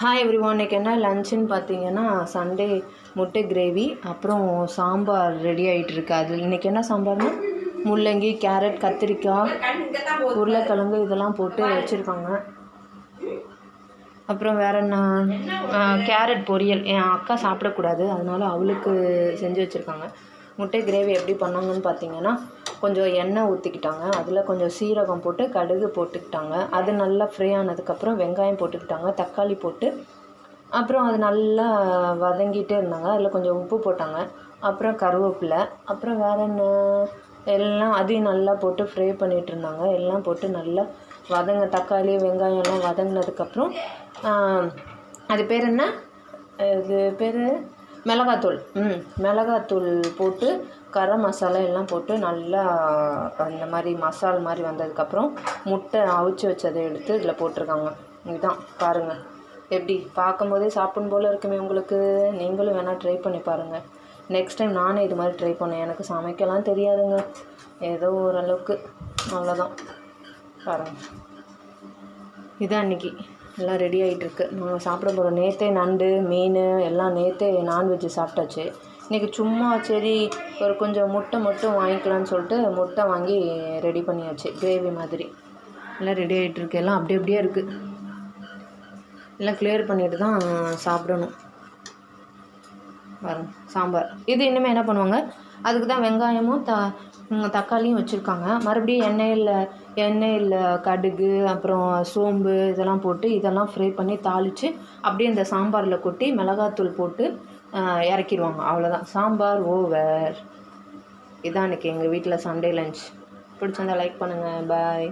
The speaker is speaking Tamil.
ஹாய் எவ்ரி ஒன் இன்றைக்கி என்ன லஞ்சுன்னு பார்த்தீங்கன்னா சண்டே முட்டை கிரேவி அப்புறம் சாம்பார் ரெடி ஆகிட்டு இருக்கு. அது இன்றைக்கி என்ன சாம்பார்னா? முள்ளங்கி கேரட் கத்திரிக்காய் உருளைக்கிழங்கு இதெல்லாம் போட்டு வச்சுருக்காங்க. அப்புறம் வேறு என்ன? கேரட் பொரியல். என் அக்கா சாப்பிடக்கூடாது அதனால் அவளுக்கு செஞ்சு வச்சுருக்காங்க. முட்டை கிரேவி எப்படி பண்ணாங்கன்னு பார்த்தீங்கன்னா கொஞ்சம் எண்ணெய் ஊற்றிக்கிட்டாங்க அதில் கொஞ்சம் சீரகம் போட்டு கடுகு போட்டுக்கிட்டாங்க. அது நல்லா ஃப்ரை ஆனதுக்கப்புறம் வெங்காயம் போட்டுக்கிட்டாங்க. தக்காளி போட்டு அப்புறம் அது நல்லா வதங்கிட்டே இருந்தாங்க. அதில் கொஞ்சம் உப்பு போட்டாங்க. அப்புறம் கருவேப்பிலை அப்புறம் வேறு என்ன? எல்லாம் அதையும் நல்லா போட்டு ஃப்ரை பண்ணிகிட்டு இருந்தாங்க. எல்லாம் போட்டு நல்லா வதங்க தக்காளி வெங்காயம் எல்லாம் வதங்கினதுக்கப்புறம் அது பேர் என்ன? இது பேர் மிளகாத்தூள். ம் மிளகாத்தூள் போட்டு கரம் மசாலா எல்லாம் போட்டு நல்லா அந்த மாதிரி மசால் மாதிரி வந்ததுக்கப்புறம் முட்டை அவிச்சு வச்சதை எடுத்து இதில் போட்டிருக்காங்க. இதுதான் பாருங்கள் எப்படி? பார்க்கும்போதே சாப்பிடும் போல் இருக்குமே உங்களுக்கு. நீங்களும் வேணால் ட்ரை பண்ணி பாருங்கள் நெக்ஸ்ட் டைம் நானே இது மாதிரி ட்ரை பண்ணேன். எனக்கு சமைக்கலாம் தெரியாதுங்க. ஏதோ ஓரளவுக்கு. அவ்வளோதான் பாருங்கள் இதான் அன்றைக்கி எல்லாம் ரெடி ஆகிட்டுருக்கு நாங்கள் சாப்பிட போகிறோம் நேற்றே நண்டு மீன் எல்லாம் நேற்றே நான்வெஜ்ஜு சாப்பிட்டாச்சு. இன்றைக்கி சும்மா சரி ஒரு கொஞ்சம் முட்டை மட்டும் வாங்கிக்கலான்னு சொல்லிட்டு முட்டை வாங்கி ரெடி பண்ணியாச்சு. கிரேவி மாதிரி. எல்லாம் ரெடி ஆகிட்டுருக்கு எல்லாம் அப்படி அப்படியே இருக்குது எல்லாம் கிளியர் பண்ணிட்டு தான் சாப்பிடணும். பாருங்க சாம்பார். இது இன்னுமே என்ன பண்ணுவாங்க? அதுக்கு தான் வெங்காயமும் த தக்காளியும் வச்சுருக்காங்க. மறுபடியும் எண்ணெயில் எண்ணெயில் கடுகு அப்புறம் சோம்பு இதெல்லாம் போட்டு இதெல்லாம் ஃப்ரை பண்ணி தாளித்து அப்படியே இந்த சாம்பாரில் கொட்டி மிளகாத்தூள் போட்டு இறக்கிடுவாங்க அவ்வளோதான் சாம்பார் ஓவர் இதான் இன்றைக்கி எங்கள் வீட்டில் சண்டே லஞ்ச் பிடிச்சிருந்தா லைக் பண்ணுங்கள் பாய்